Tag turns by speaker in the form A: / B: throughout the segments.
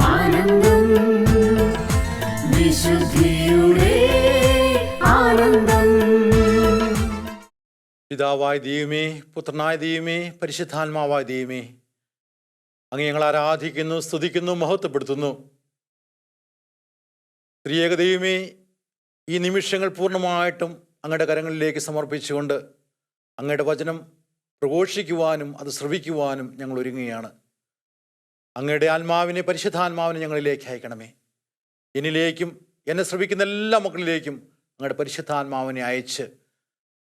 A: ആനന്ദം. ആനന്ദം.
B: പിതാവായ ദൈവമേ പുത്രനായ ദൈവമേ പരിശുദ്ധാത്മാവായ ദൈവമേ അങ്ങ് ഞങ്ങൾ ആരാധിക്കുന്നു സ്തുതിക്കുന്നു മഹത്വപ്പെടുത്തുന്നു. ത്രിയേക ദൈവമേ ഈ നിമിഷങ്ങൾ പൂർണമായിട്ടും അങ്ങയുടെ കരങ്ങളിലേക്ക് സമർപ്പിച്ചുകൊണ്ട് അങ്ങയുടെ വചനം പ്രഘോഷിക്കുവാനും അത് ശ്രവിക്കുവാനും ഞങ്ങൾ ഒരുങ്ങുകയാണ്. അങ്ങയുടെ ആത്മാവിനെ പരിശുദ്ധാത്മാവിനെ ഞങ്ങളിലേക്ക് അയക്കണമേ. എന്നിലേക്കും എന്നെ ശ്രമിക്കുന്ന എല്ലാ മക്കളിലേക്കും അങ്ങയുടെ പരിശുദ്ധാത്മാവിനെ അയച്ച്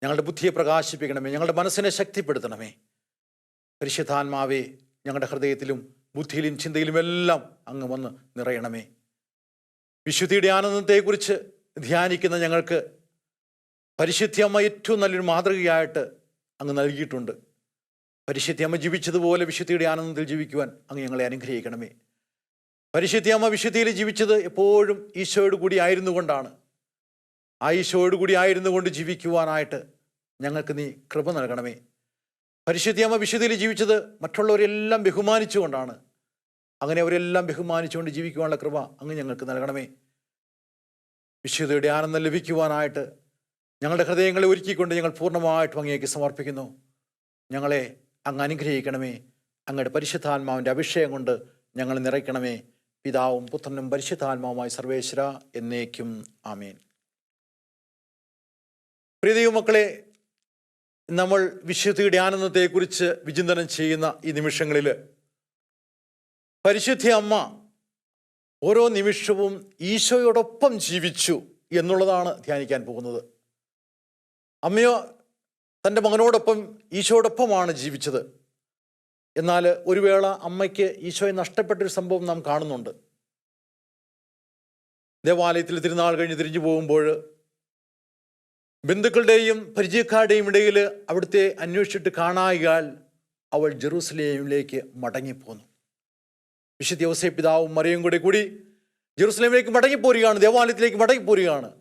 B: ഞങ്ങളുടെ ബുദ്ധിയെ പ്രകാശിപ്പിക്കണമേ ഞങ്ങളുടെ മനസ്സിനെ ശക്തിപ്പെടുത്തണമേ. പരിശുദ്ധാത്മാവെ ഞങ്ങളുടെ ഹൃദയത്തിലും ബുദ്ധിയിലും ചിന്തയിലും എല്ലാം അങ്ങ് വന്ന് നിറയണമേ. വിശുദ്ധിയുടെ ആനന്ദത്തെക്കുറിച്ച് ധ്യാനിക്കുന്ന ഞങ്ങൾക്ക് പരിശുദ്ധിയമ്മ ഏറ്റവും നല്ലൊരു മാതൃകയായിട്ട് അങ്ങ് നൽകിയിട്ടുണ്ട്. പരിശുദ്ധിയമ്മ ജീവിച്ചതുപോലെ വിശുദ്ധിയുടെ ആനന്ദത്തിൽ ജീവിക്കുവാൻ അങ്ങ് ഞങ്ങളെ അനുഗ്രഹിക്കണമേ. പരിശുദ്ധിയമ്മ വിശുദ്ധിയിൽ ജീവിച്ചത് എപ്പോഴും ഈശോയോട് കൂടി ആയിരുന്നു കൊണ്ടാണ് ആ ഈശോയോട് കൂടി ആയിരുന്നു കൊണ്ട് ജീവിക്കുവാനായിട്ട് ഞങ്ങൾക്ക് നീ കൃപ നൽകണമേ. പരിശുദ്ധിയമ്മ വിശുദ്ധിയിൽ ജീവിച്ചത് മറ്റുള്ളവരെല്ലാം ബഹുമാനിച്ചുകൊണ്ടാണ്. അങ്ങനെ അവരെല്ലാം ബഹുമാനിച്ചുകൊണ്ട് ജീവിക്കുവാനുള്ള കൃപ അങ്ങ് ഞങ്ങൾക്ക് നൽകണമേ. വിശുദ്ധയുടെ ആനന്ദം ലഭിക്കുവാനായിട്ട് ഞങ്ങളുടെ ഹൃദയങ്ങളെ ഒരുക്കിക്കൊണ്ട് ഞങ്ങൾ പൂർണമായിട്ടും അങ്ങേക്ക് സമർപ്പിക്കുന്നു. ഞങ്ങളെ അങ്ങ് അനുഗ്രഹിക്കണമേ. അങ്ങയുടെ പരിശുദ്ധാത്മാവിന്റെ അഭിഷേകം കൊണ്ട് ഞങ്ങൾ നിറയ്ക്കണമേ. പിതാവും പുത്രനും പരിശുദ്ധാത്മാവുമായി സർവേശ്വര എന്നേക്കും ആമേൻ. പ്രിയ മക്കളെ നമ്മൾ വിശുദ്ധിയുടെ ആനന്ദത്തെക്കുറിച്ച് വിചിന്തനം ചെയ്യുന്ന ഈ നിമിഷങ്ങളിൽ പരിശുദ്ധി അമ്മ ഓരോ നിമിഷവും ഈശോയോടൊപ്പം ജീവിച്ചു എന്നുള്ളതാണ് ധ്യാനിക്കാൻ പോകുന്നത്. അമ്മയോ തന്റെ മകനോടൊപ്പം ഈശോയോടൊപ്പമാണ് ജീവിച്ചത്. എന്നാൽ ഒരു വേള അമ്മയ്ക്ക് ഈശോയെ നഷ്ടപ്പെട്ടൊരു സംഭവം നാം കാണുന്നുണ്ട്. ദേവാലയത്തിൽ തിരുനാൾ കഴിഞ്ഞ് തിരിഞ്ഞു പോകുമ്പോൾ ബന്ധുക്കളുടെയും പരിചയക്കാരുടെയും ഇടയിൽ അവിടുത്തെ അന്വേഷിച്ചിട്ട് കാണായാൽ അവൾ ജെറൂസലേമിലേക്ക് മടങ്ങിപ്പോന്നു. വിശുദ്ധ യോസേ പിതാവും മറിയും കൂടെ കൂടി ജെറൂസലേമിലേക്ക് മടങ്ങിപ്പോരുകയാണ് ദേവാലയത്തിലേക്ക് മടങ്ങിപ്പോരുകയാണ്.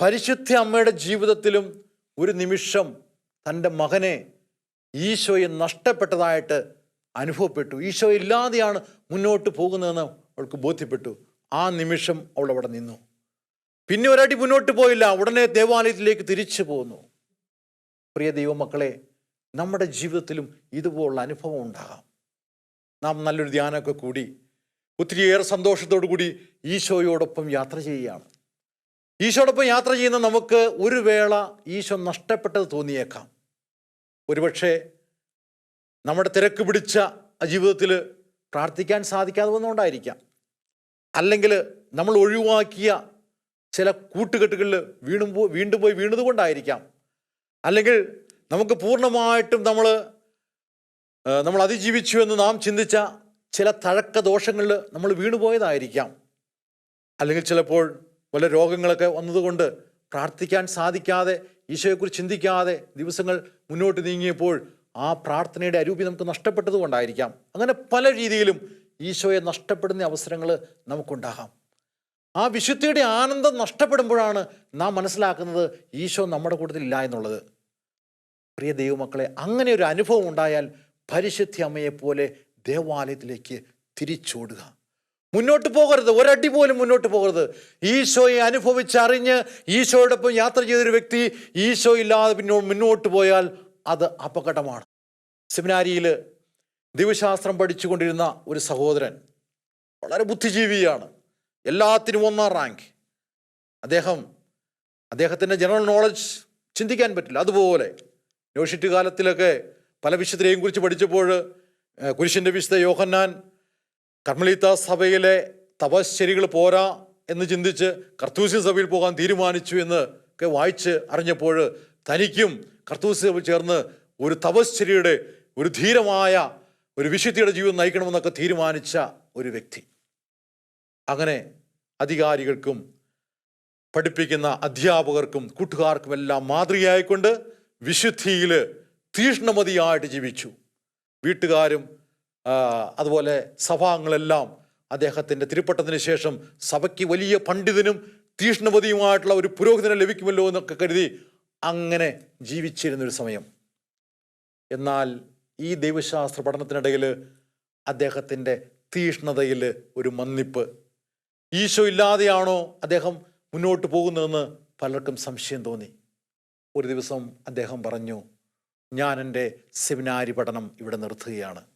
B: പരിശുദ്ധ അമ്മയുടെ ജീവിതത്തിലും ഒരു നിമിഷം തന്റെ മകനെ ഈശോയെ നഷ്ടപ്പെട്ടതായിട്ട് അനുഭവപ്പെട്ടു. ഈശോ ഇല്ലാതെയാണ് മുന്നോട്ട് പോകുന്നതെന്ന് അവൾക്ക് ബോധ്യപ്പെട്ടു. ആ നിമിഷം അവൾ അവിടെ നിന്നു. പിന്നെ ഒരടി മുന്നോട്ട് പോയില്ല. ഉടനെ ദേവാലയത്തിലേക്ക് തിരിച്ചു പോന്നു. പ്രിയ ദൈവമക്കളെ നമ്മുടെ ജീവിതത്തിലും ഇതുപോലുള്ള അനുഭവം ഉണ്ടാകാം. നാം നല്ലൊരു ധ്യാനമൊക്കെ കൂടി ഒത്തിരിയേറെ സന്തോഷത്തോടു കൂടി ഈശോയോടൊപ്പം യാത്ര ചെയ്യുകയാണ്. ഈശോടൊപ്പം യാത്ര ചെയ്യുന്ന നമുക്ക് ഒരു വേള ഈശോ നഷ്ടപ്പെട്ടത് തോന്നിയേക്കാം. ഒരുപക്ഷെ നമ്മുടെ തിരക്ക് പിടിച്ച ജീവിതത്തിൽ പ്രാർത്ഥിക്കാൻ സാധിക്കാതെ വന്നുകൊണ്ടായിരിക്കാം അല്ലെങ്കിൽ നമ്മൾ ഒഴിവാക്കിയ ചില കൂട്ടുകെട്ടുകളിൽ വീണും പോ വീണ്ടും പോയി വീണതുകൊണ്ടായിരിക്കാം. അല്ലെങ്കിൽ നമുക്ക് പൂർണമായിട്ടും നമ്മൾ നമ്മൾ അതിജീവിച്ചു എന്ന് നാം ചിന്തിച്ച ചില തഴക്ക ദോഷങ്ങളിൽ നമ്മൾ വീണുപോയതായിരിക്കാം. അല്ലെങ്കിൽ ചിലപ്പോൾ വല്ല രോഗങ്ങളൊക്കെ വന്നതുകൊണ്ട് പ്രാർത്ഥിക്കാൻ സാധിക്കാതെ ഈശോയെക്കുറിച്ച് ചിന്തിക്കാതെ ദിവസങ്ങൾ മുന്നോട്ട് നീങ്ങിയപ്പോൾ ആ പ്രാർത്ഥനയുടെ അരൂപി നമുക്ക് നഷ്ടപ്പെട്ടതുകൊണ്ടായിരിക്കാം അങ്ങനെ പല രീതിയിലും ഈശോയെ നഷ്ടപ്പെടുന്ന അവസരങ്ങൾ നമുക്കുണ്ടാകാം. ആ വിശുദ്ധിയുടെ ആനന്ദം നഷ്ടപ്പെടുമ്പോഴാണ് നാം മനസ്സിലാക്കുന്നത് ഈശോ നമ്മുടെ കൂട്ടത്തിൽ ഇല്ല എന്നുള്ളത്. പ്രിയ ദൈവമക്കളെ അങ്ങനെ ഒരു അനുഭവം ഉണ്ടായാൽ പരിശുദ്ധി അമ്മയെപ്പോലെ ദേവാലയത്തിലേക്ക് തിരിച്ചോടുക. മുന്നോട്ട് പോകരുത്. ഒരടി പോലും മുന്നോട്ട് പോകരുത്. ഈശോയെ അനുഭവിച്ചറിഞ്ഞ് ഈശോയോടൊപ്പം യാത്ര ചെയ്തൊരു വ്യക്തി ഈശോ ഇല്ലാതെ പിന്നോ മുന്നോട്ട് പോയാൽ അത് അപകടമാണ്. സെമിനാരിയിൽ ദിവശാസ്ത്രം പഠിച്ചുകൊണ്ടിരുന്ന ഒരു സഹോദരൻ വളരെ ബുദ്ധിജീവിയാണ്. എല്ലാത്തിനും ഒന്നാം റാങ്ക്. അദ്ദേഹം അദ്ദേഹത്തിന്റെ ജനറൽ നോളജ് ചിന്തിക്കാൻ പറ്റില്ല. അതുപോലെ യോഷിറ്റ് കാലത്തിലൊക്കെ പല വിശുദ്ധരെയും കുറിച്ച് പഠിച്ചപ്പോൾ കുരിശിന്റെ വിശുദ്ധ യോഹന്നാൻ കർമ്മലീത്ത സഭയിലെ തപശ്ശരികൾ പോരാ എന്ന് ചിന്തിച്ച് കർത്തൂസ്യ സഭയിൽ പോകാൻ തീരുമാനിച്ചു എന്ന് ഒക്കെ വായിച്ച് അറിഞ്ഞപ്പോൾ തനിക്കും കർത്തൂസ്യ സഭ ചേർന്ന് ഒരു തപശ്ചര്യയുടെ ഒരു ധീരമായ ഒരു വിശുദ്ധിയുടെ ജീവിതം നയിക്കണമെന്നൊക്കെ തീരുമാനിച്ച ഒരു വ്യക്തി. അങ്ങനെ അധികാരികൾക്കും പഠിപ്പിക്കുന്ന അധ്യാപകർക്കും കൂട്ടുകാർക്കും എല്ലാം മാതൃകയായിക്കൊണ്ട് വിശുദ്ധിയിൽ തീഷ്ണമതിയായിട്ട് ജീവിച്ചു. വീട്ടുകാരും അതുപോലെ സഭാംഗങ്ങളെല്ലാം അദ്ദേഹത്തിന്റെ തിരുപ്പട്ടത്തിന് ശേഷം സഭയ്ക്ക് വലിയ പണ്ഡിതനും തീഷ്ണപതിയുമായിട്ടുള്ള ഒരു പുരോഹിതനെ ലഭിക്കുമല്ലോ എന്നൊക്കെ കരുതി അങ്ങനെ ജീവിച്ചിരുന്നൊരു സമയം. എന്നാൽ ഈ ദൈവശാസ്ത്ര പഠനത്തിനിടയിൽ അദ്ദേഹത്തിന്റെ തീഷ്ണതയിൽ ഒരു മന്നിപ്പ്. ഈശോ ഇല്ലാതെയാണോ അദ്ദേഹം മുന്നോട്ട് പോകുന്നതെന്ന് പലർക്കും സംശയം തോന്നി. ഒരു ദിവസം അദ്ദേഹം പറഞ്ഞു ഞാൻ എന്റെ സെമിനാരി പഠനം ഇവിടെ നിർത്തുകയാണ്.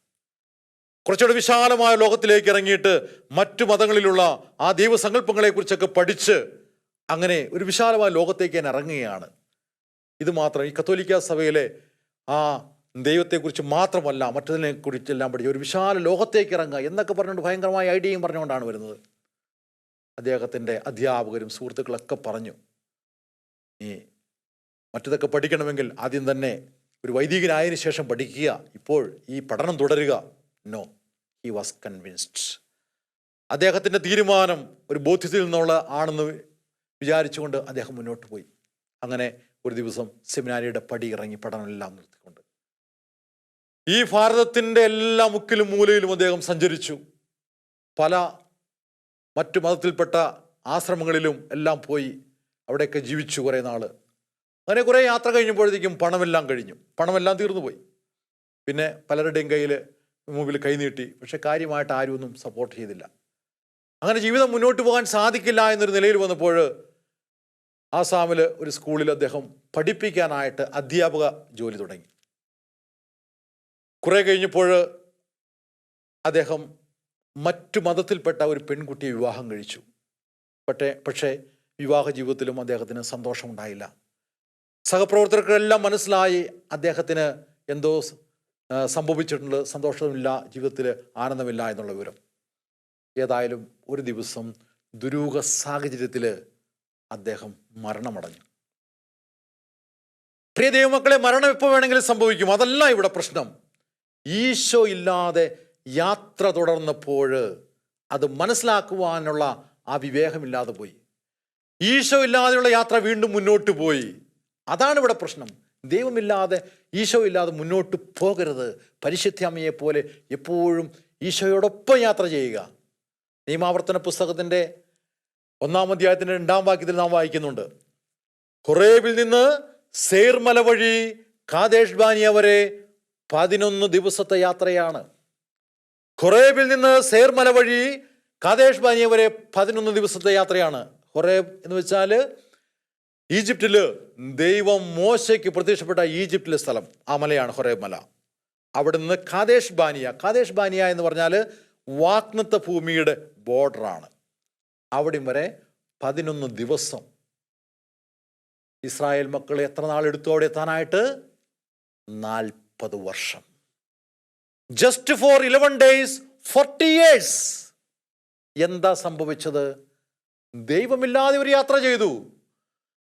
B: കുറച്ചുകൂടെ വിശാലമായ ലോകത്തിലേക്ക് ഇറങ്ങിയിട്ട് മറ്റു മതങ്ങളിലുള്ള ആ ദൈവസങ്കല്പങ്ങളെക്കുറിച്ചൊക്കെ പഠിച്ച് അങ്ങനെ ഒരു വിശാലമായ ലോകത്തേക്ക് ഞാൻ ഇറങ്ങുകയാണ്. ഇത് മാത്രം ഈ കത്തോലിക്ക സഭയിലെ ആ ദൈവത്തെക്കുറിച്ച് മാത്രമല്ല മറ്റതിനെ കുറിച്ചെല്ലാം പഠിച്ച് ഒരു വിശാല ലോകത്തേക്ക് ഇറങ്ങുക എന്നൊക്കെ പറഞ്ഞുകൊണ്ട് ഭയങ്കരമായ ഐഡിയയും പറഞ്ഞുകൊണ്ടാണ് വരുന്നത്. അദ്ദേഹത്തിന്റെ അധ്യാപകരും സുഹൃത്തുക്കളൊക്കെ പറഞ്ഞു ഈ മറ്റതൊക്കെ പഠിക്കണമെങ്കിൽ ആദ്യം തന്നെ ഒരു വൈദികനായതിനു ശേഷം പഠിക്കുക. ഇപ്പോൾ ഈ പഠനം തുടരുക. നോ ഹി വാസ് കൺവിൻസ്ഡ് അദ്ദേഹത്തിന്റെ തീരുമാനം ഒരു ബോധ്യത്തിൽ നിന്നുള്ള ആണെന്ന് വിചാരിച്ചുകൊണ്ട് അദ്ദേഹം മുന്നോട്ട് പോയി. അങ്ങനെ ഒരു ദിവസം സെമിനാരിയുടെ പടി ഇറങ്ങി പഠനമെല്ലാം നിർത്തിക്കൊണ്ട്. ഈ ഭാരതത്തിന്റെ എല്ലാ മുക്കിലും മൂലയിലും അദ്ദേഹം സഞ്ചരിച്ചു. പല മറ്റു മതത്തിൽപ്പെട്ട ആശ്രമങ്ങളിലും എല്ലാം പോയി അവിടെയൊക്കെ ജീവിച്ചു കുറേ നാൾ അങ്ങനെ കുറേ യാത്ര കഴിഞ്ഞപ്പോഴത്തേക്കും പണമെല്ലാം കഴിഞ്ഞു. പണമെല്ലാം തീർന്നു പോയി. പിന്നെ പലരുടെയും കയ്യിൽ മുമ്പിൽ കൈനീട്ടി പക്ഷെ കാര്യമായിട്ട് ആരും ഒന്നും സപ്പോർട്ട് ചെയ്തില്ല. അങ്ങനെ ജീവിതം മുന്നോട്ട് പോകാൻ സാധിക്കില്ല എന്നൊരു നിലയിൽ വന്നപ്പോൾ ആസാമിൽ ഒരു സ്കൂളിൽ അദ്ദേഹം പഠിപ്പിക്കാനായിട്ട് അധ്യാപക ജോലി തുടങ്ങി. കുറേ കഴിഞ്ഞപ്പോൾ അദ്ദേഹം മറ്റു മതത്തിൽപ്പെട്ട ഒരു പെൺകുട്ടിയെ വിവാഹം കഴിച്ചു. പക്ഷേ പക്ഷേ വിവാഹ ജീവിതത്തിലും അദ്ദേഹത്തിന് സന്തോഷമുണ്ടായില്ല. സഹപ്രവർത്തകർക്കെല്ലാം മനസ്സിലായി അദ്ദേഹത്തിന് എന്തോ സംഭവിച്ചിട്ടുണ്ട്. സന്തോഷമില്ല ജീവിതത്തിൽ ആനന്ദമില്ല എന്നുള്ള വിവരം. ഏതായാലും ഒരു ദിവസം ദുരൂഹ സാഹചര്യത്തിൽ അദ്ദേഹം മരണമടഞ്ഞു. പ്രിയ ദൈവമക്കളെ മരണം എപ്പോൾ വേണമെങ്കിലും സംഭവിക്കും. അതല്ല ഇവിടെ പ്രശ്നം. ഈശോ ഇല്ലാതെ യാത്ര തുടർന്നപ്പോൾ അത് മനസ്സിലാക്കുവാനുള്ള ആ വിവേകമില്ലാതെ പോയി. ഈശോ ഇല്ലാതെയുള്ള യാത്ര വീണ്ടും മുന്നോട്ട് പോയി. അതാണ് ഇവിടെ പ്രശ്നം. ദൈവമില്ലാതെ ഈശോ ഇല്ലാതെ മുന്നോട്ട് പോകരുത്. പരിശുദ്ധമ്മയെ പോലെ എപ്പോഴും ഈശോയോടൊപ്പം യാത്ര ചെയ്യുക. നിയമാവർത്തന പുസ്തകത്തിന്റെ ഒന്നാം അധ്യായത്തിന്റെ രണ്ടാം വാക്യത്തിൽ നാം വായിക്കുന്നുണ്ട്. ഹൊറേബിൽ നിന്ന് സേർമല വഴി കാതേഷ് ബാനിയ വരെ പതിനൊന്ന് ദിവസത്തെ യാത്രയാണ്. ഹൊറേബിൽ നിന്ന് സേർമല വഴി കാതേഷ് ബാനിയ വരെ പതിനൊന്ന് ദിവസത്തെ യാത്രയാണ്. ഹൊറേബ് എന്ന് വെച്ചാൽ ഈജിപ്തിൽ ദൈവം മോശയ്ക്ക് പ്രത്യക്ഷപ്പെട്ട ഈജിപ്തിലെ സ്ഥലം ആ മലയാണ് ഹൊറേബ് മല. അവിടെ നിന്ന് കാദേശ് ബാനിയ കാദേശ് ബാനിയ എന്ന് പറഞ്ഞാൽ വാഗ്നത്ത ഭൂമിയുടെ ബോർഡറാണ് അവിടെ വരെ പതിനൊന്ന് ദിവസം. ഇസ്രായേൽ മക്കൾ എത്ര നാൾ എടുത്തു അവിടെ എത്താനായിട്ട്? നാൽപ്പത് വർഷം. Just for eleven days forty years എന്താ സംഭവിച്ചത്? ദൈവമില്ലാതെ ഒരു യാത്ര ചെയ്തു.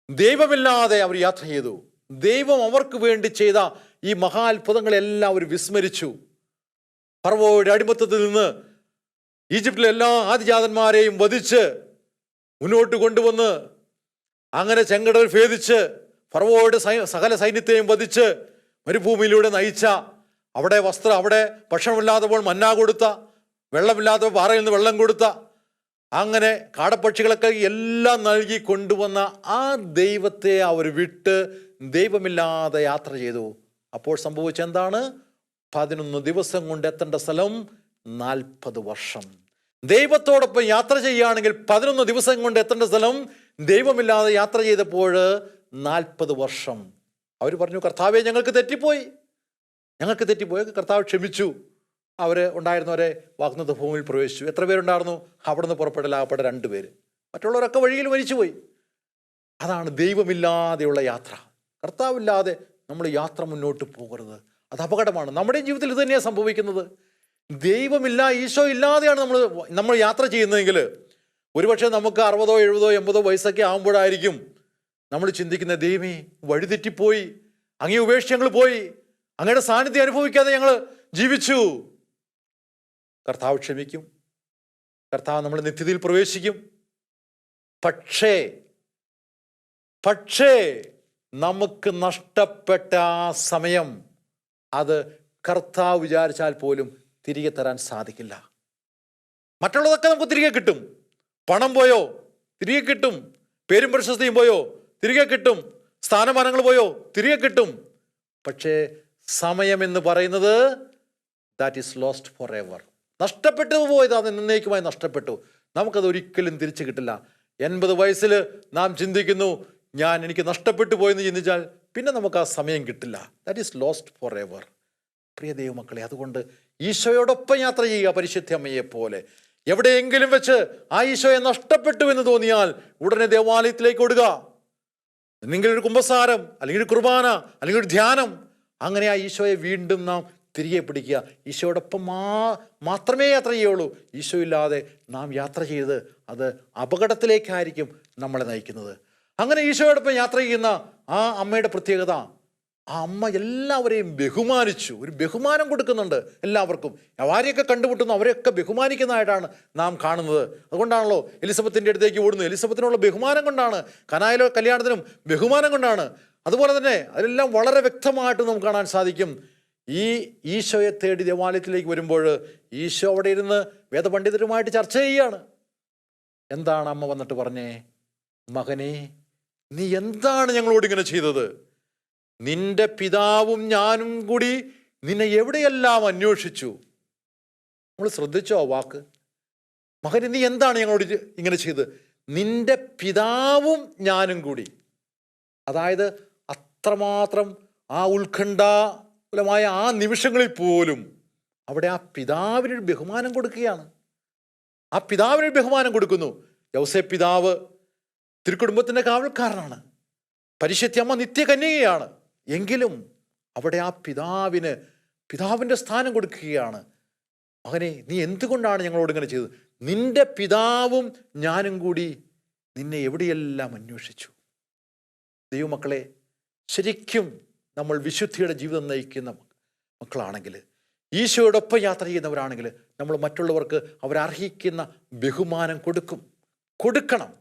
B: ദൈവമില്ലാതെ അവർ യാത്ര ചെയ്തു. ദൈവം അവർക്ക് വേണ്ടി ചെയ്ത ഈ മഹാത്ഭുതങ്ങളെല്ലാം അവർ വിസ്മരിച്ചു. പർവോയുടെ അടിമത്തത്തിൽ നിന്ന് ഈജിപ്തിലെ എല്ലാ ആദിജാതന്മാരെയും വധിച്ച് മുന്നോട്ട് കൊണ്ടുവന്ന് അങ്ങനെ ചെങ്കടൽ ഭേദിച്ച് പർവോയുടെ സകല സൈന്യത്തെയും വധിച്ച് മരുഭൂമിയിലൂടെ നയിച്ച അവിടെ വസ്ത്രം അവിടെ ഭക്ഷണമില്ലാത്തപ്പോൾ മന്നാ കൊടുത്ത വെള്ളമില്ലാത്തപ്പോൾ പാറയിൽ നിന്ന് വെള്ളം കൊടുത്ത അങ്ങനെ കാടപ്പക്ഷികളൊക്കെ എല്ലാം നൽകി കൊണ്ടുവന്ന ആ ദൈവത്തെ അവർ വിട്ട് ദൈവമില്ലാതെ യാത്ര ചെയ്തു. അപ്പോൾ സംഭവിച്ച എന്താണ്? പതിനൊന്ന് ദിവസം കൊണ്ട് എത്തേണ്ട സ്ഥലം നാൽപ്പത് വർഷം. ദൈവത്തോടൊപ്പം യാത്ര ചെയ്യുകയാണെങ്കിൽ പതിനൊന്ന് ദിവസം കൊണ്ട് എത്തേണ്ട സ്ഥലം ദൈവമില്ലാതെ യാത്ര ചെയ്തപ്പോൾ നാൽപ്പത് വർഷം. അവർ പറഞ്ഞു കർത്താവെ ഞങ്ങൾക്ക് തെറ്റിപ്പോയി. ഞങ്ങൾക്ക് തെറ്റിപ്പോയി. കർത്താവ് ക്ഷമിച്ചു. അവർ ഉണ്ടായിരുന്നവരെ വാഗ്നത ഭൂമിയിൽ പ്രവേശിച്ചു. എത്ര പേരുണ്ടായിരുന്നു? അവിടെ നിന്ന് പുറപ്പെടലാകപ്പെട്ട രണ്ട് പേര്. മറ്റുള്ളവരൊക്കെ വഴിയിൽ മരിച്ചുപോയി. അതാണ് ദൈവമില്ലാതെയുള്ള യാത്ര. കർത്താവില്ലാതെ നമ്മൾ യാത്ര മുന്നോട്ട് പോകരുത്. അത് അപകടമാണ്. നമ്മുടെ ജീവിതത്തിൽ ഇത് തന്നെയാണ് സംഭവിക്കുന്നത്. ദൈവമില്ല ഈശോ ഇല്ലാതെയാണ് നമ്മൾ നമ്മൾ യാത്ര ചെയ്യുന്നതെങ്കിൽ ഒരുപക്ഷെ നമുക്ക് അറുപതോ എഴുപതോ എൺപതോ വയസ്സൊക്കെ ആകുമ്പോഴായിരിക്കും നമ്മൾ ചിന്തിക്കുന്ന ദൈവമേ വഴിതെറ്റിപ്പോയി. അങ്ങേ ഉപേക്ഷിച്ച് ഞങ്ങൾ പോയി. അങ്ങയുടെ സാന്നിധ്യം അനുഭവിക്കാതെ ഞങ്ങൾ ജീവിച്ചു. കർത്താവ് ക്ഷമിക്കും. കർത്താവ് നമ്മൾ നിത്യതയിൽ പ്രവേശിക്കും. പക്ഷേ പക്ഷേ നമുക്ക് നഷ്ടപ്പെട്ട ആ സമയം അത് കർത്താവ് വിചാരിച്ചാൽ പോലും തിരികെ തരാൻ സാധിക്കില്ല. മറ്റുള്ളതൊക്കെ നമുക്ക് തിരികെ കിട്ടും. പണം പോയോ തിരികെ കിട്ടും. പേരും പ്രശസ്തിയും പോയോ തിരികെ കിട്ടും. സ്ഥാനമാനങ്ങൾ പോയോ തിരികെ കിട്ടും. പക്ഷേ സമയം എന്ന് പറയുന്നത് that is lost forever നഷ്ടപ്പെട്ടു പോയത് അത് നഷ്ടപ്പെട്ടു. നമുക്കത് ഒരിക്കലും തിരിച്ചു കിട്ടില്ല. എൺപത് വയസ്സിൽ നാം ചിന്തിക്കുന്നു ഞാൻ എനിക്ക് നഷ്ടപ്പെട്ടു പോയെന്ന് ചിന്തിച്ചാൽ പിന്നെ നമുക്ക് ആ സമയം കിട്ടില്ല. That is lost forever പ്രിയ ദൈവമക്കളെ അതുകൊണ്ട് ഈശോയോടൊപ്പം യാത്ര ചെയ്യുക പരിശുദ്ധ അമ്മയെ പോലെ. എവിടെയെങ്കിലും വെച്ച് ആ ഈശോയെ നഷ്ടപ്പെട്ടു എന്ന് തോന്നിയാൽ ഉടനെ ദേവാലയത്തിലേക്ക് ഓടുക. എന്തെങ്കിലും ഒരു കുംഭസാരം അല്ലെങ്കിൽ ഒരു കുർബാന അല്ലെങ്കിൽ ഒരു ധ്യാനം. അങ്ങനെ ആ ഈശോയെ വീണ്ടും നാം തിരികെ പിടിക്കുക. ഈശോയോടൊപ്പം മാ മാത്രമേ യാത്ര ചെയ്യുള്ളൂ ഈശോ ഇല്ലാതെ നാം യാത്ര ചെയ്ത് അത് അപകടത്തിലേക്കായിരിക്കും നമ്മളെ നയിക്കുന്നത്. അങ്ങനെ ഈശോയോടൊപ്പം യാത്ര ചെയ്യുന്ന ആ അമ്മയുടെ പ്രത്യേകത ആ അമ്മ എല്ലാവരെയും ബഹുമാനിച്ചു. ഒരു ബഹുമാനം കൊടുക്കുന്നുണ്ട് എല്ലാവർക്കും. ആരെയൊക്കെ കണ്ടുമുട്ടുന്നു അവരെയൊക്കെ ബഹുമാനിക്കുന്നതായിട്ടാണ് നാം കാണുന്നത്. അതുകൊണ്ടാണല്ലോ എലിസബത്തിന്റെ അടുത്തേക്ക് ഓടുന്നു എലിസബത്തിനുള്ള ബഹുമാനം കൊണ്ടാണ് കനായിലോ കല്യാണത്തിനും ബഹുമാനം കൊണ്ടാണ്. അതുപോലെ തന്നെ അതെല്ലാം വളരെ വ്യക്തമായിട്ട് നമുക്ക് കാണാൻ സാധിക്കും. ഈ ഈശോയെ തേടി ദേവാലയത്തിലേക്ക് വരുമ്പോൾ ഈശോ അവിടെ ഇരുന്ന് വേദപണ്ഡിതരുമായിട്ട് ചർച്ച ചെയ്യുകയാണ്. എന്താണ് അമ്മ വന്നിട്ട് പറഞ്ഞേ? മകനെ നീ എന്താണ് ഞങ്ങളോട് ഇങ്ങനെ ചെയ്തത്? നിന്റെ പിതാവും ഞാനും കൂടി നിന്നെ എവിടെയെല്ലാം അന്വേഷിച്ചു? നമ്മൾ ശ്രദ്ധിച്ചോ ആ വാക്ക്? മകനെ നീ എന്താണ് ഞങ്ങളോട് ഇങ്ങനെ ചെയ്തത്? നിന്റെ പിതാവും ഞാനും കൂടി. അതായത് അത്രമാത്രം ആ ഉത്കണ്ഠാകുലമായ ആ നിമിഷങ്ങളിൽ പോലും അവിടെ ആ പിതാവിനൊരു ബഹുമാനം കൊടുക്കുകയാണ്. ആ പിതാവിനൊരു ബഹുമാനം കൊടുക്കുന്നു. യൗസെ പിതാവ് തിരുക്കുടുംബത്തിന്റെ കാവൽക്കാരനാണ്. പരിശത്യമ്മ നിത്യകന്യകയാണ്. എങ്കിലും അവിടെ ആ പിതാവിന് പിതാവിന്റെ സ്ഥാനം കൊടുക്കുകയാണ്. മകനെ നീ എന്തുകൊണ്ടാണ് ഞങ്ങളോട് ഇങ്ങനെ ചെയ്തത്? നിന്റെ പിതാവും ഞാനും കൂടി നിന്നെ എവിടെയെല്ലാം അന്വേഷിച്ചു? ദൈവമക്കളെ ശരിക്കും നമ്മൾ വിശുദ്ധിയുടെ ജീവിതം നയിക്കുന്ന മക്കളാണെങ്കിൽ ഈശോയോടൊപ്പം യാത്ര ചെയ്യുന്നവരാണെങ്കിൽ നമ്മൾ മറ്റുള്ളവർക്ക് അവരർഹിക്കുന്ന ബഹുമാനം കൊടുക്കും. കൊടുക്കണം.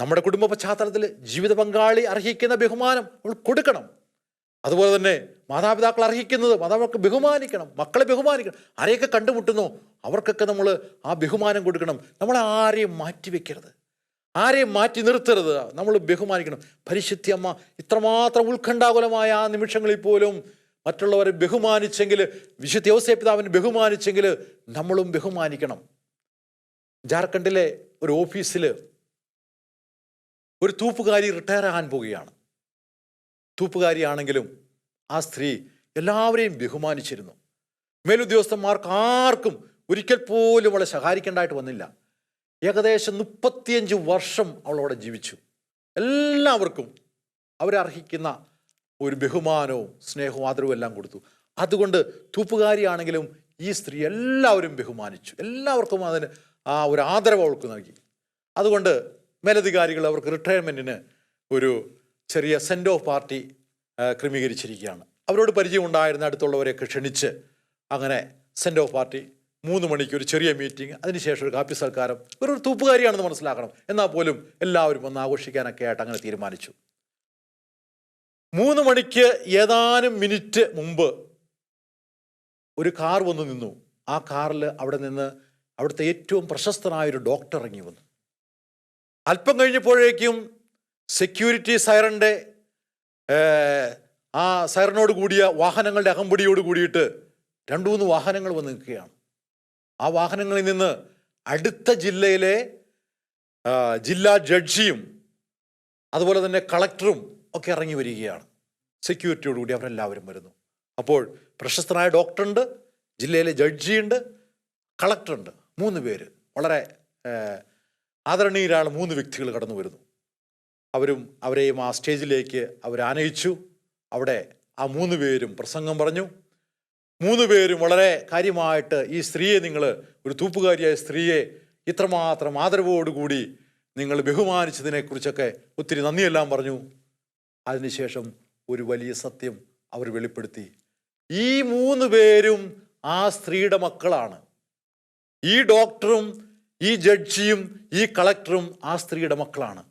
B: നമ്മുടെ കുടുംബ പശ്ചാത്തലത്തിൽ ജീവിത പങ്കാളി അർഹിക്കുന്ന ബഹുമാനം നമ്മൾ കൊടുക്കണം. അതുപോലെ തന്നെ മാതാപിതാക്കൾ അർഹിക്കുന്നത് മാതാപിതാക്കൾ ബഹുമാനിക്കണം മക്കളെ ബഹുമാനിക്കണം. ആരെയൊക്കെ കണ്ടുമുട്ടുന്നോ അവർക്കൊക്കെ നമ്മൾ ആ ബഹുമാനം കൊടുക്കണം. നമ്മൾ ആരെയും മാറ്റി വെക്കരുത് ആരെയും മാറ്റി നിർത്തരുത്? നമ്മൾ ബഹുമാനിക്കണം. പരിശുദ്ധി അമ്മ ഇത്രമാത്രം ഉത്കണ്ഠാകുലമായ ആ നിമിഷങ്ങളിൽ പോലും മറ്റുള്ളവരെ ബഹുമാനിച്ചെങ്കിൽ വിശുദ്ധ യോസേ പിതാവിനെ ബഹുമാനിച്ചെങ്കിൽ നമ്മളും ബഹുമാനിക്കണം. ജാർഖണ്ഡിലെ ഒരു ഓഫീസിൽ ഒരു തൂപ്പുകാരി റിട്ടയർ ആകാൻ പോവുകയാണ്. തൂപ്പുകാരിയാണെങ്കിലും ആ സ്ത്രീ എല്ലാവരെയും ബഹുമാനിച്ചിരുന്നു. മേലുദ്യോഗസ്ഥന്മാർക്ക് ആർക്കും ഒരിക്കൽ പോലും അവളെ സഹായിക്കേണ്ടതായിട്ട് വന്നില്ല. ഏകദേശം മുപ്പത്തിയഞ്ച് വർഷം അവളവിടെ ജീവിച്ചു. എല്ലാവർക്കും അവരർഹിക്കുന്ന ഒരു ബഹുമാനവും സ്നേഹവും ആദരവും എല്ലാം കൊടുത്തു. അതുകൊണ്ട് തൂപ്പുകാരിയാണെങ്കിലും ഈ സ്ത്രീ എല്ലാവരും ബഹുമാനിച്ചു. എല്ലാവർക്കും അതിന് ആ ഒരു ആദരവ് അവൾക്ക് നൽകി. അതുകൊണ്ട് മേലധികാരികൾ അവർക്ക് റിട്ടയർമെന്റിന് ഒരു ചെറിയ സെൻഡ് ഓഫ് പാർട്ടി ക്രമീകരിച്ചിരിക്കുകയാണ്. അവരോട് പരിചയമുണ്ടായിരുന്ന അടുത്തുള്ളവരെയൊക്കെ ക്ഷണിച്ച് അങ്ങനെ സെൻഡ് ഓഫ് പാർട്ടി മൂന്ന് മണിക്ക് ഒരു ചെറിയ മീറ്റിംഗ് അതിനുശേഷം ഒരു കാപ്പി സൽക്കാരം ഒരു തൂപ്പുകാരിയാണെന്ന് മനസ്സിലാക്കണം. എന്നാൽ പോലും എല്ലാവരും ഒന്ന് ആഘോഷിക്കാനൊക്കെ ആയിട്ട് അങ്ങനെ തീരുമാനിച്ചു. മൂന്ന് മണിക്ക് ഏതാനും മിനിറ്റ് മുമ്പ് ഒരു കാർ വന്നു നിന്നു. ആ കാറിൽ അവിടെ നിന്ന് അവിടുത്തെ ഏറ്റവും പ്രശസ്തനായ ഒരു ഡോക്ടർ ഇറങ്ങി വന്നു. അല്പം കഴിഞ്ഞപ്പോഴേക്കും സെക്യൂരിറ്റി സൈറന്റെ ആ സൈറനോട് കൂടിയ വാഹനങ്ങളുടെ അകമ്പടിയോട് കൂടിയിട്ട് രണ്ടു മൂന്ന് വാഹനങ്ങൾ വന്ന് നിൽക്കുകയാണ്. ആ വാഹനങ്ങളിൽ നിന്ന് അടുത്ത ജില്ലയിലെ ജില്ലാ ജഡ്ജിയും അതുപോലെ തന്നെ കളക്ടറും ഒക്കെ ഇറങ്ങി വരികയാണ്. സെക്യൂരിറ്റിയോടുകൂടി അവരെല്ലാവരും വരുന്നു. അപ്പോൾ പ്രശസ്തനായ ഡോക്ടറുണ്ട് ജില്ലയിലെ ജഡ്ജിയുണ്ട് കളക്ടറുണ്ട്. മൂന്ന് പേര്. വളരെ ആദരണീയരാണ് മൂന്ന് വ്യക്തികൾ കടന്നു വരുന്നു. അവരും അവരെയും ആ സ്റ്റേജിലേക്ക് അവരാനയിച്ചു. അവിടെ ആ മൂന്ന് പേരും പ്രസംഗം പറഞ്ഞു. മൂന്ന് പേരും വളരെ കാര്യമായിട്ട് ഈ സ്ത്രീയെ നിങ്ങൾ ഒരു തൂപ്പുകാരിയായ സ്ത്രീയെ ഇത്രമാത്രം ആദരവോടുകൂടി നിങ്ങൾ ബഹുമാനിച്ചതിനെക്കുറിച്ചൊക്കെ ഒത്തിരി നന്ദിയെല്ലാം പറഞ്ഞു. അതിനുശേഷം ഒരു വലിയ സത്യം അവർ വെളിപ്പെടുത്തി. ഈ മൂന്ന് പേരും ആ സ്ത്രീയുടെ മക്കളാണ്. ഈ ഡോക്ടറും ഈ ജഡ്ജിയും ഈ കളക്ടറും ആ സ്ത്രീയുടെ മക്കളാണ്.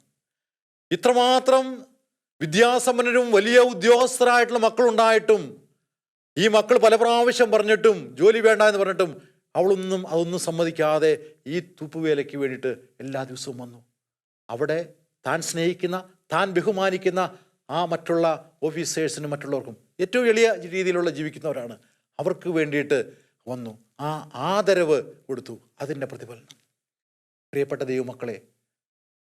B: ഇത്രമാത്രം വിദ്യാസമ്പന്നരും വലിയ ഉദ്യോഗസ്ഥരായിട്ടുള്ള മക്കളുണ്ടായിട്ടും ഈ മക്കൾ പല പ്രാവശ്യം പറഞ്ഞിട്ടും ജോലി വേണ്ട എന്ന് പറഞ്ഞിട്ടും അവളൊന്നും അതൊന്നും സമ്മതിക്കാതെ ഈ തുപ്പുവേലയ്ക്ക് വേണ്ടിയിട്ട് എല്ലാ ദിവസവും വന്നു. അവിടെ താൻ സ്നേഹിക്കുന്ന താൻ ബഹുമാനിക്കുന്ന ആ മറ്റുള്ള ഓഫീസേഴ്സിനും മറ്റുള്ളവർക്കും ഏറ്റവും എളിയ രീതിയിലുള്ള ജീവിക്കുന്നവരാണ്. അവർക്ക് വേണ്ടിയിട്ട് വന്നു. ആ ആദരവ് കൊടുത്തു. അതിന്റെ പ്രതിഫലനം. പ്രിയപ്പെട്ട ദൈവമക്കളെ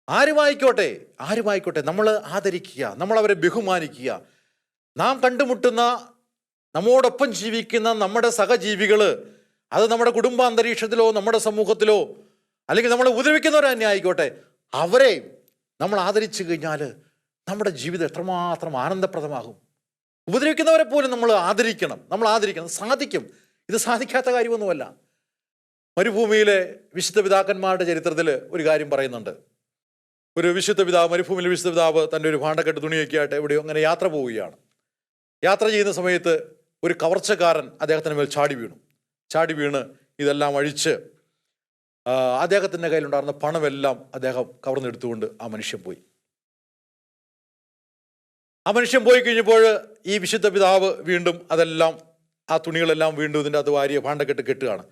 B: ആരുമായിക്കോട്ടെ ആരുമായിക്കോട്ടെ നമ്മൾ ആദരിക്കുക. നമ്മൾ അവരെ ബഹുമാനിക്കുക. നാം കണ്ടുമുട്ടുന്ന നമ്മോടൊപ്പം ജീവിക്കുന്ന നമ്മുടെ സഹജീവികൾ അത് നമ്മുടെ കുടുംബാന്തരീക്ഷത്തിലോ നമ്മുടെ സമൂഹത്തിലോ അല്ലെങ്കിൽ നമ്മളെ ഉപദ്രവിക്കുന്നവർ തന്നെ ആയിക്കോട്ടെ അവരെ നമ്മൾ ആദരിച്ചു കഴിഞ്ഞാൽ നമ്മുടെ ജീവിതം എത്രമാത്രം ആനന്ദപ്രദമാകും. ഉപദ്രവിക്കുന്നവരെ പോലും നമ്മൾ ആദരിക്കണം നമ്മൾ ആദരിക്കണം സാധിക്കും. ഇത് സാധിക്കാത്ത കാര്യമൊന്നുമല്ല. മരുഭൂമിയിലെ വിശുദ്ധ പിതാക്കന്മാരുടെ ചരിത്രത്തിൽ ഒരു കാര്യം പറയുന്നുണ്ട്. ഒരു വിശുദ്ധ പിതാവ് മരുഭൂമിയിലെ വിശുദ്ധ പിതാവ് തന്റെ ഒരു ഭാണ്ഡക്കെട്ട് തുണിയൊക്കെ ആയിട്ട് എവിടെയോ അങ്ങനെ യാത്ര പോവുകയാണ്. യാത്ര ചെയ്യുന്ന സമയത്ത് ഒരു കവർച്ചക്കാരൻ അദ്ദേഹത്തിന് മേൽ ചാടി വീണു. ചാടി വീണ് ഇതെല്ലാം അഴിച്ച് അദ്ദേഹത്തിന്റെ കയ്യിലുണ്ടായിരുന്ന പണമെല്ലാം അദ്ദേഹം കവർന്നെടുത്തുകൊണ്ട് ആ മനുഷ്യൻ പോയി. ആ മനുഷ്യൻ പോയി കഴിഞ്ഞപ്പോൾ ഈ വിശുദ്ധ പിതാവ് വീണ്ടും അതെല്ലാം ആ തുണികളെല്ലാം വീണ്ടും ഇതിന്റെ അത് വാരിയ ഭാണ്ഡക്കെട്ട് കെട്ടുകയാണ്.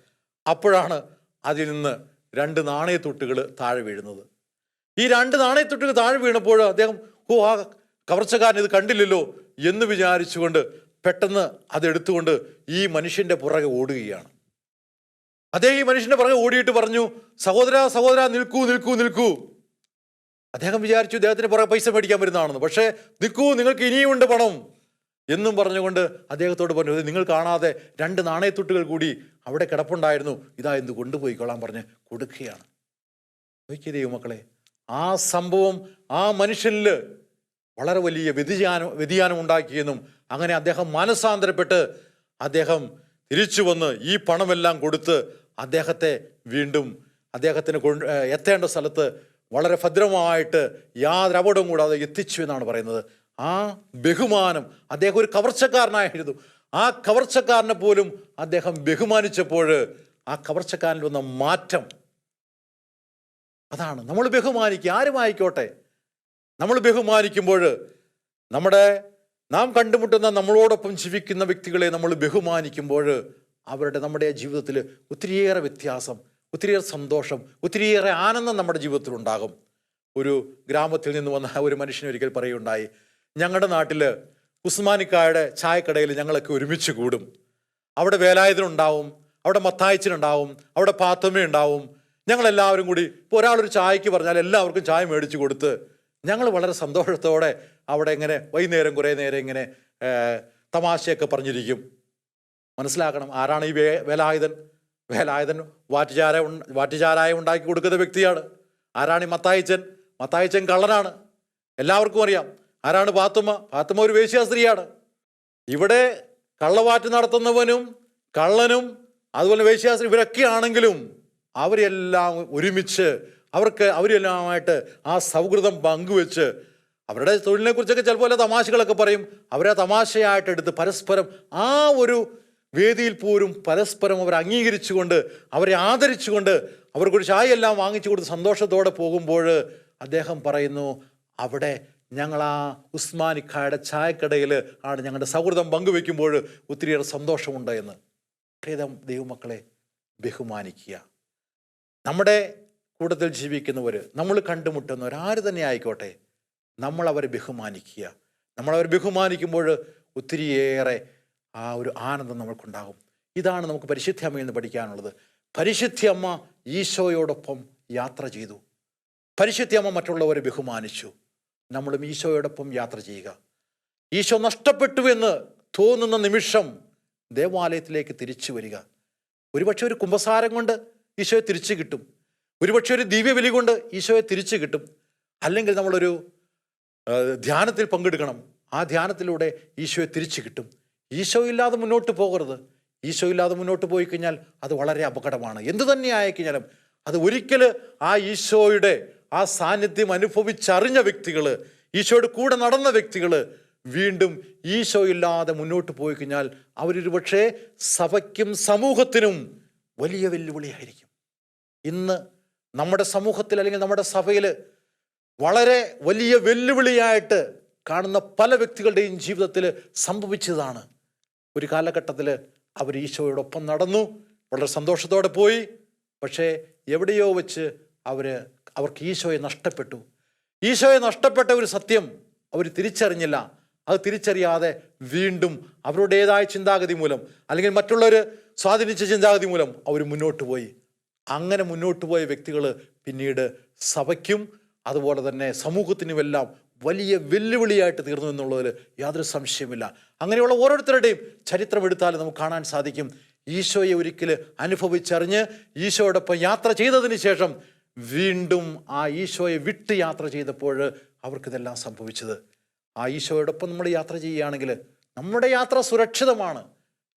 B: അപ്പോഴാണ് അതിൽ നിന്ന് രണ്ട് നാണയത്തൊട്ടുകൾ താഴെ വീഴുന്നത്. ഈ രണ്ട് നാണയത്തൊട്ടുകൾ താഴെ വീണപ്പോൾ അദ്ദേഹം ഓ ആ കവർച്ചക്കാരൻ ഇത് കണ്ടില്ലല്ലോ എന്ന് വിചാരിച്ചുകൊണ്ട് പെട്ടെന്ന് അതെടുത്തുകൊണ്ട് ഈ മനുഷ്യന്റെ പുറകെ ഓടുകയാണ്. അദ്ദേഹം ഈ മനുഷ്യന്റെ പുറകെ ഓടിയിട്ട് പറഞ്ഞു സഹോദര സഹോദര നിൽക്കൂ നിൽക്കൂ നിൽക്കൂ. അദ്ദേഹം വിചാരിച്ചു അദ്ദേഹത്തിന് പുറകെ പൈസ മേടിക്കാൻ വരുന്നതാണെന്ന്. പക്ഷേ നിൽക്കൂ നിങ്ങൾക്ക് ഇനിയുമുണ്ട് പണം. എന്നും പറഞ്ഞുകൊണ്ട് അദ്ദേഹത്തോട് പറഞ്ഞു നിങ്ങൾ കാണാതെ രണ്ട് നാണയത്തുട്ടുകൾ കൂടി അവിടെ കിടപ്പുണ്ടായിരുന്നു. ഇതാ എന്ത് കൊണ്ടുപോയിക്കൊള്ളാൻ പറഞ്ഞ് കൊടുക്കുകയാണ്. നോക്കിയതേ മക്കളെ ആ സംഭവം ആ മനുഷ്യനിൽ വളരെ വലിയ വ്യതിയാനം വ്യതിയാനം ഉണ്ടാക്കിയെന്നും അങ്ങനെ അദ്ദേഹം മാനസാന്തരപ്പെട്ട് അദ്ദേഹം തിരിച്ചു വന്ന് ഈ പണമെല്ലാം കൊടുത്ത് അദ്ദേഹത്തെ വീണ്ടും അദ്ദേഹത്തിന് കൊണ്ട് എത്തേണ്ട സ്ഥലത്ത് വളരെ ഭദ്രമായിട്ട് യാതൊരു അപകടവും കൂടാതെ എത്തിച്ചു എന്നാണ് പറയുന്നത്. ആ ബഹുമാനം അദ്ദേഹം ഒരു കവർച്ചക്കാരനായിരുന്നു. ആ കവർച്ചക്കാരനെ പോലും അദ്ദേഹം ബഹുമാനിച്ചപ്പോൾ ആ കവർച്ചക്കാരനിൽ വന്ന മാറ്റം. അതാണ് നമ്മൾ ബഹുമാനിക്കുക. ആരുമായിക്കോട്ടെ നമ്മൾ ബഹുമാനിക്കുമ്പോൾ നമ്മുടെ നാം കണ്ടുമുട്ടുന്ന നമ്മളോടൊപ്പം ജീവിക്കുന്ന വ്യക്തികളെ നമ്മൾ ബഹുമാനിക്കുമ്പോൾ അവരുടെ നമ്മുടെ ജീവിതത്തിൽ ഒത്തിരിയേറെ വ്യത്യാസം ഒത്തിരിയേറെ സന്തോഷം ഒത്തിരിയേറെ ആനന്ദം നമ്മുടെ ജീവിതത്തിൽ ഉണ്ടാകും. ഒരു ഗ്രാമത്തിൽ നിന്ന് വന്ന ഒരു മനുഷ്യൻ ഒരിക്കൽ പറയുണ്ടായി ഞങ്ങളുടെ നാട്ടിൽ ഉസ്മാനിക്കായുടെ ചായക്കടയിൽ ഞങ്ങളൊക്കെ ഒരുമിച്ച് കൂടും. അവിടെ വേലായുധനുണ്ടാവും അവിടെ മത്തായച്ചനുണ്ടാവും അവിടെ പാത്തമ്മ ഉണ്ടാവും ഞങ്ങളെല്ലാവരും കൂടി ഇപ്പോൾ ഒരാളൊരു ചായക്ക് പറഞ്ഞാൽ എല്ലാവർക്കും ചായ മേടിച്ച് കൊടുത്ത് ഞങ്ങൾ വളരെ സന്തോഷത്തോടെ അവിടെ ഇങ്ങനെ വൈകുന്നേരം കുറേ നേരം ഇങ്ങനെ തമാശയൊക്കെ പറഞ്ഞിരിക്കും. മനസ്സിലാക്കണം ആരാണ് ഈ വേ വേലായുധൻ? വേലായുധൻ വാറ്റുചാര വാറ്റുചാരായ ഉണ്ടാക്കി കൊടുക്കുന്ന വ്യക്തിയാണ്. ആരാണ് ഈ മത്തായിച്ചൻ? മത്തായിച്ചൻ കള്ളനാണ്. എല്ലാവർക്കും അറിയാം ആരാണ് പാത്തുമ്മ പാത്തുമ്മ ഒരു വേശ്യാ സ്ത്രീയാണ്. ഇവിടെ കള്ളവാറ്റ് നടത്തുന്നവനും കള്ളനും അതുപോലെ വേശ്യാസ്ത്രീ ഇവരൊക്കെ ആണെങ്കിലും അവരെല്ലാം ഒരുമിച്ച് അവർക്ക് അവരെല്ലാമായിട്ട് ആ സൗഹൃദം പങ്കുവെച്ച് അവരുടെ തൊഴിലിനെ കുറിച്ചൊക്കെ ചിലപ്പോൾ അല്ല തമാശകളൊക്കെ പറയും. അവരെ തമാശയായിട്ടെടുത്ത് പരസ്പരം ആ ഒരു വേദിയിൽ പോലും പരസ്പരം അവർ അംഗീകരിച്ചുകൊണ്ട് അവരെ ആദരിച്ചുകൊണ്ട് അവർക്കൊരു ചായ എല്ലാം വാങ്ങിച്ചു കൊടുത്ത് സന്തോഷത്തോടെ പോകുമ്പോൾ അദ്ദേഹം പറയുന്നു അവിടെ ഞങ്ങൾ ആ ഉസ്മാനിക്കായുടെ ചായക്കടയിൽ ആണ് ഞങ്ങളുടെ സൗഹൃദം പങ്കുവെക്കുമ്പോൾ ഒത്തിരിയേറെ സന്തോഷമുണ്ട് എന്ന്. ദൈവമക്കളെ ബഹുമാനിക്കുക. നമ്മുടെ കൂട്ടത്തിൽ ജീവിക്കുന്നവർ നമ്മൾ കണ്ടുമുട്ടുന്നവർ ആര് തന്നെ ആയിക്കോട്ടെ നമ്മൾ അവരെ ബഹുമാനിക്കുക. നമ്മൾ അവരെ ബഹുമാനിക്കുമ്പോൾ ഒത്തിരിയേറെ ആ ഒരു ആനന്ദം നമ്മൾക്കുണ്ടാകും. ഇതാണ് നമുക്ക് പരിശുദ്ധ അമ്മയിൽ നിന്ന് പഠിക്കാനുള്ളത്. പരിശുദ്ധ അമ്മ ഈശോയോടൊപ്പം യാത്ര ചെയ്തു. പരിശുദ്ധ അമ്മ മറ്റുള്ളവരെ ബഹുമാനിച്ചു. നമ്മളും ഈശോയോടൊപ്പം യാത്ര ചെയ്യുക. ഈശോ നഷ്ടപ്പെട്ടു എന്ന് തോന്നുന്ന നിമിഷം ദേവാലയത്തിലേക്ക് തിരിച്ചു വരിക. ഒരുപക്ഷെ ഒരു കുംഭസാരം കൊണ്ട് ഈശോയെ തിരിച്ചു കിട്ടും. ഒരുപക്ഷെ ഒരു ദിവ്യബലി കൊണ്ട് ഈശോയെ തിരിച്ചു കിട്ടും. അല്ലെങ്കിൽ നമ്മളൊരു ധ്യാനത്തിൽ പങ്കെടുക്കണം. ആ ധ്യാനത്തിലൂടെ ഈശോയെ തിരിച്ചു കിട്ടും. ഈശോ ഇല്ലാതെ മുന്നോട്ട് പോകരുത്. ഈശോ ഇല്ലാതെ മുന്നോട്ട് പോയി കഴിഞ്ഞാൽ അത് വളരെ അപകടമാണ്. എന്തു തന്നെ ആയിക്കഴിഞ്ഞാലും അത് ഒരിക്കൽ ആ ഈശോയുടെ ആ സാന്നിധ്യം അനുഭവിച്ചറിഞ്ഞ വ്യക്തികൾ ഈശോയുടെ കൂടെ നടന്ന വ്യക്തികൾ വീണ്ടും ഈശോ ഇല്ലാതെ മുന്നോട്ട് പോയി കഴിഞ്ഞാൽ അവരൊരു പക്ഷേ സഭയ്ക്കും സമൂഹത്തിനും വലിയ വെല്ലുവിളിയായിരിക്കും. ഇന്ന് നമ്മുടെ സമൂഹത്തിൽ അല്ലെങ്കിൽ നമ്മുടെ സഭയിൽ വളരെ വലിയ വെല്ലുവിളിയായിട്ട് കാണുന്ന പല വ്യക്തികളുടെയും ജീവിതത്തിൽ സംഭവിച്ചതാണ്. ഒരു കാലഘട്ടത്തിൽ അവർ ഈശോയോടൊപ്പം നടന്നു വളരെ സന്തോഷത്തോടെ പോയി. പക്ഷേ എവിടെയോ വെച്ച് അവർ അവർക്ക് ഈശോയെ നഷ്ടപ്പെട്ടു. ഈശോയെ നഷ്ടപ്പെട്ട ഒരു സത്യം അവർ തിരിച്ചറിഞ്ഞില്ല. അത് തിരിച്ചറിയാതെ വീണ്ടും അവരുടേതായ ചിന്താഗതി മൂലം അല്ലെങ്കിൽ മറ്റുള്ളവർ സ്വാധീനിച്ച ചിന്താഗതി മൂലം അവർ മുന്നോട്ട് പോയി. അങ്ങനെ മുന്നോട്ട് പോയ വ്യക്തികൾ പിന്നീട് സഭയ്ക്കും അതുപോലെ തന്നെ സമൂഹത്തിനുമെല്ലാം വലിയ വെല്ലുവിളിയായിട്ട് തീർന്നു എന്നുള്ളതിൽ യാതൊരു സംശയമില്ല അങ്ങനെയുള്ള ഓരോരുത്തരുടെയും ചരിത്രം എടുത്താൽ നമുക്ക് കാണാൻ സാധിക്കും. ഈശോയെ ഒരിക്കൽ അനുഭവിച്ചറിഞ്ഞ് ഈശോയോടൊപ്പം യാത്ര ചെയ്തതിന് ശേഷം വീണ്ടും ആ ഈശോയെ വിട്ട് യാത്ര ചെയ്തപ്പോൾ അവർക്കിതെല്ലാം സംഭവിച്ചത്. ആ ഈശോയോടൊപ്പം നമ്മൾ യാത്ര ചെയ്യുകയാണെങ്കിൽ നമ്മുടെ യാത്ര സുരക്ഷിതമാണ്.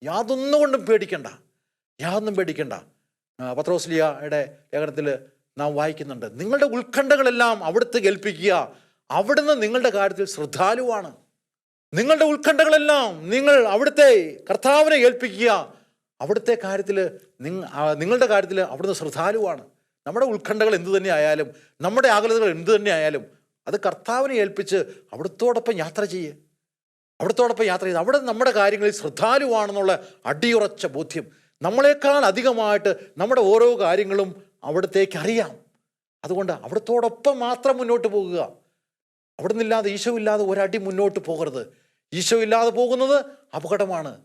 B: യാതൊന്നുകൊണ്ടും പേടിക്കണ്ട. യാതൊന്നും പേടിക്കണ്ട. പത്രോസ്ലിയയുടെ ലേഖനത്തിൽ നാം വായിക്കുന്നുണ്ട്. നിങ്ങളുടെ ഉത്കണ്ഠകളെല്ലാം അവിടുത്തെ ഏൽപ്പിക്കുക. അവിടുന്ന് നിങ്ങളുടെ കാര്യത്തിൽ ശ്രദ്ധാലുവാണ്. നിങ്ങളുടെ ഉത്കണ്ഠകളെല്ലാം നിങ്ങൾ അവിടുത്തെ കർത്താവിനെ ഏൽപ്പിക്കുക. അവിടുത്തെ കാര്യത്തിൽ നിങ്ങ നിങ്ങളുടെ കാര്യത്തിൽ അവിടുന്ന് ശ്രദ്ധാലുവാണ്. നമ്മുടെ ഉത്കണ്ഠകൾ എന്തു തന്നെ ആയാലും നമ്മുടെ ആകുലതകൾ എന്തു തന്നെ ആയാലും അത് കർത്താവിനെ ഏൽപ്പിച്ച് അവിടുത്തോടൊപ്പം യാത്ര ചെയ്യുക അവിടുത്തോടൊപ്പം യാത്ര ചെയ്ത് അവിടെ നമ്മുടെ കാര്യങ്ങളിൽ ശ്രദ്ധാലുവാണെന്നുള്ള അടിയുറച്ച ബോധ്യം. നമ്മളെക്കാൾ അധികമായിട്ട് നമ്മുടെ ഓരോ കാര്യങ്ങളും അവിടത്തേക്ക് അറിയാം. അതുകൊണ്ട് അവിടത്തോടൊപ്പം മാത്രം മുന്നോട്ട് പോകുക. അവിടെ നിന്നില്ലാതെ ഈശോ ഇല്ലാതെ ഒരടി മുന്നോട്ട് പോകരുത്. ഈശോ ഇല്ലാതെ പോകുന്നത് അപകടമാണ്.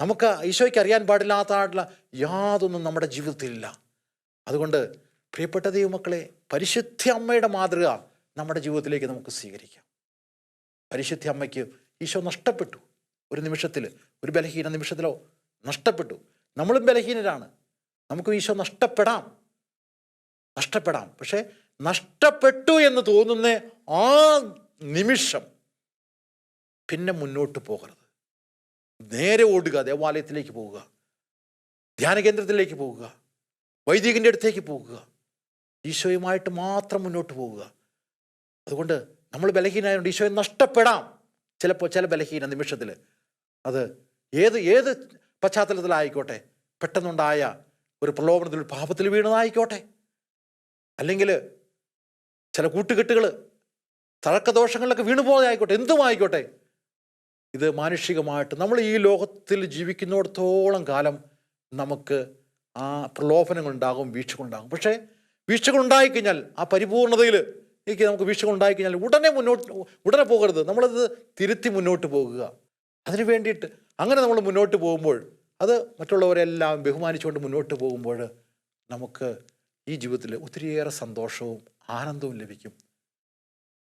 B: നമുക്ക് ഈശോയ്ക്ക് അറിയാൻ പാടില്ലാത്തതായിട്ടുള്ള യാതൊന്നും നമ്മുടെ ജീവിതത്തിലില്ല. അതുകൊണ്ട് പ്രിയപ്പെട്ട ദൈവമക്കളെ പരിശുദ്ധ അമ്മയുടെ മാതൃക നമ്മുടെ ജീവിതത്തിലേക്ക് നമുക്ക് സ്വീകരിക്കാം. പരിശുദ്ധ അമ്മയ്ക്ക് ഈശോ നഷ്ടപ്പെട്ടു. ഒരു നിമിഷത്തിൽ ഒരു ബലഹീന നിമിഷത്തിലോ നഷ്ടപ്പെട്ടു. നമ്മളും ബലഹീനരാണ്. നമുക്ക് ഈശോ നഷ്ടപ്പെടാം. നഷ്ടപ്പെടാം. പക്ഷേ നഷ്ടപ്പെട്ടു എന്ന് തോന്നുന്ന ആ നിമിഷം പിന്നെ മുന്നോട്ട് പോകരുത്. നേരെ ഓടുക ദേവാലയത്തിലേക്ക് പോവുക ധ്യാന കേന്ദ്രത്തിലേക്ക് പോവുക വൈദികന്റെ അടുത്തേക്ക് പോകുക ഈശോയുമായിട്ട് മാത്രം മുന്നോട്ട് പോവുക. അതുകൊണ്ട് നമ്മൾ ബലഹീനായതുകൊണ്ട് ഈശോയെ നഷ്ടപ്പെടാം. ചിലപ്പോൾ ചില ബലഹീന നിമിഷത്തിൽ അത് ഏത് ഏത് പശ്ചാത്തലത്തിലായിക്കോട്ടെ. പെട്ടെന്നുണ്ടായ ഒരു പ്രലോഭനത്തിൽ പാപത്തിൽ വീണതായിക്കോട്ടെ. അല്ലെങ്കിൽ ചില കൂട്ടുകെട്ടുകൾ തഴക്കദോഷങ്ങളിലൊക്കെ വീണു പോകുന്നതായിക്കോട്ടെ എന്തുമായിക്കോട്ടെ. ഇത് മാനുഷികമായിട്ട് നമ്മൾ ഈ ലോകത്തിൽ ജീവിക്കുന്നിടത്തോളം കാലം നമുക്ക് ആ പ്രലോഭനങ്ങളുണ്ടാകും വീഴ്ചകളുണ്ടാകും. പക്ഷേ വീഴ്ചകളുണ്ടായിക്കഴിഞ്ഞാൽ ആ പരിപൂർണതയിൽ എനിക്ക് നമുക്ക് വീഴ്ചകൾ ഉണ്ടായിക്കഴിഞ്ഞാൽ ഉടനെ മുന്നോട്ട് ഉടനെ പോകരുത്. നമ്മളത് തിരുത്തി മുന്നോട്ട് പോകുക. അതിന് വേണ്ടിയിട്ട് അങ്ങനെ നമ്മൾ മുന്നോട്ട് പോകുമ്പോൾ അത് മറ്റുള്ളവരെല്ലാം ബഹുമാനിച്ചുകൊണ്ട് മുന്നോട്ട് പോകുമ്പോൾ നമുക്ക് ഈ ജീവിതത്തിൽ ഒത്തിരിയേറെ സന്തോഷവും ആനന്ദവും ലഭിക്കും.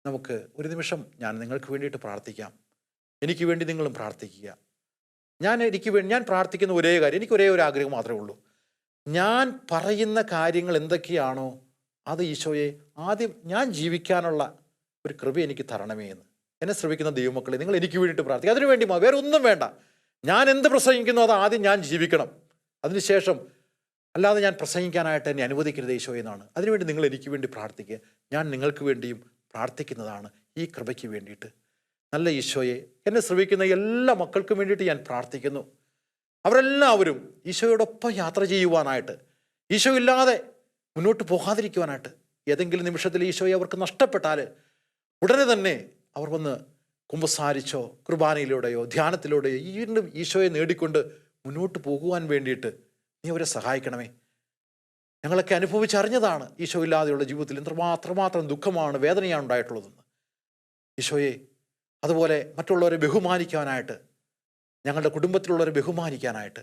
B: നമുക്ക് ഒരു നിമിഷം ഞാൻ നിങ്ങൾക്ക് വേണ്ടിയിട്ട് പ്രാർത്ഥിക്കാം. എനിക്ക് വേണ്ടി നിങ്ങളും പ്രാർത്ഥിക്കുക. ഞാൻ എനിക്ക് വേണ്ടി ഞാൻ പ്രാർത്ഥിക്കുന്ന ഒരേ കാര്യം എനിക്ക് ഒരേ ഒരു ആഗ്രഹം മാത്രമേ ഉള്ളൂ. ഞാൻ പറയുന്ന കാര്യങ്ങൾ എന്തൊക്കെയാണോ അത് ഈശോയെ ആദ്യം ഞാൻ ജീവിക്കാനുള്ള ഒരു കൃപ എനിക്ക് തരണമേ എന്ന്. എന്നെ ശ്രമിക്കുന്ന ദൈവമക്കളെ നിങ്ങൾ എനിക്ക് വേണ്ടിയിട്ട് പ്രാർത്ഥിക്കുക അതിനു വേണ്ടി വേറെ ഒന്നും വേണ്ട. ഞാൻ എന്ത് പ്രസംഗിക്കുന്നു അത് ആദ്യം ഞാൻ ജീവിക്കണം. അതിനുശേഷം അല്ലാതെ ഞാൻ പ്രസംഗിക്കാനായിട്ട് എന്നെ അനുവദിക്കരുത് ഈശോ എന്നാണ്. അതിനുവേണ്ടി നിങ്ങൾ എനിക്ക് വേണ്ടി പ്രാർത്ഥിക്കുക ഞാൻ നിങ്ങൾക്ക് വേണ്ടിയും പ്രാർത്ഥിക്കുന്നതാണ് ഈ കൃപയ്ക്ക് വേണ്ടിയിട്ട്. നല്ല ഈശോയെ എന്നെ ശ്രമിക്കുന്ന എല്ലാ മക്കൾക്കും വേണ്ടിയിട്ട് ഞാൻ പ്രാർത്ഥിക്കുന്നു. അവരെല്ലാവരും ഈശോയോടൊപ്പം യാത്ര ചെയ്യുവാനായിട്ട് ഈശോ ഇല്ലാതെ മുന്നോട്ട് പോകാതിരിക്കുവാനായിട്ട് ഏതെങ്കിലും നിമിഷത്തിൽ ഈശോയെ അവർക്ക് നഷ്ടപ്പെട്ടാൽ ഉടനെ തന്നെ അവർ വന്ന് കുമ്പസാരിച്ചോ കുർബാനയിലൂടെയോ ധ്യാനത്തിലൂടെയോ വീണ്ടും ഈശോയെ നേടിക്കൊണ്ട് മുന്നോട്ട് പോകുവാൻ വേണ്ടിയിട്ട് നീ അവരെ സഹായിക്കണമേ. ഞങ്ങളൊക്കെ അനുഭവിച്ചറിഞ്ഞതാണ് ഈശോ ഇല്ലാതെയുള്ള ജീവിതത്തിൽ എത്രമാത്രമാത്രം ദുഃഖമാണ് വേദനയാണ് ഉണ്ടായിട്ടുള്ളതെന്ന്. ഈശോയെ അതുപോലെ മറ്റുള്ളവരെ ബഹുമാനിക്കാനായിട്ട് ഞങ്ങളുടെ കുടുംബത്തിലുള്ളവരെ ബഹുമാനിക്കാനായിട്ട്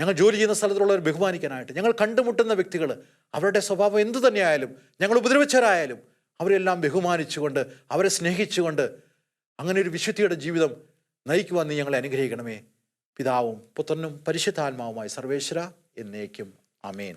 B: ഞങ്ങൾ ജോലി ചെയ്യുന്ന സ്ഥലത്തുള്ളവരെ ബഹുമാനിക്കാനായിട്ട് ഞങ്ങൾ കണ്ടുമുട്ടുന്ന വ്യക്തികൾ അവരുടെ സ്വഭാവം എന്തു തന്നെയായാലും ഞങ്ങൾ ഉപദ്രവിച്ചവരായാലും അവരെല്ലാം ബഹുമാനിച്ചുകൊണ്ട് അവരെ സ്നേഹിച്ചുകൊണ്ട് അങ്ങനെ ഒരു വിശുദ്ധിയുടെ ജീവിതം നയിക്കുവാൻ നീ ഞങ്ങളെ അനുഗ്രഹിക്കണമേ. പിതാവും പുത്രനും പരിശുദ്ധാത്മാവുമായി സർവേശ്വര എന്നേക്കും. അമേൻ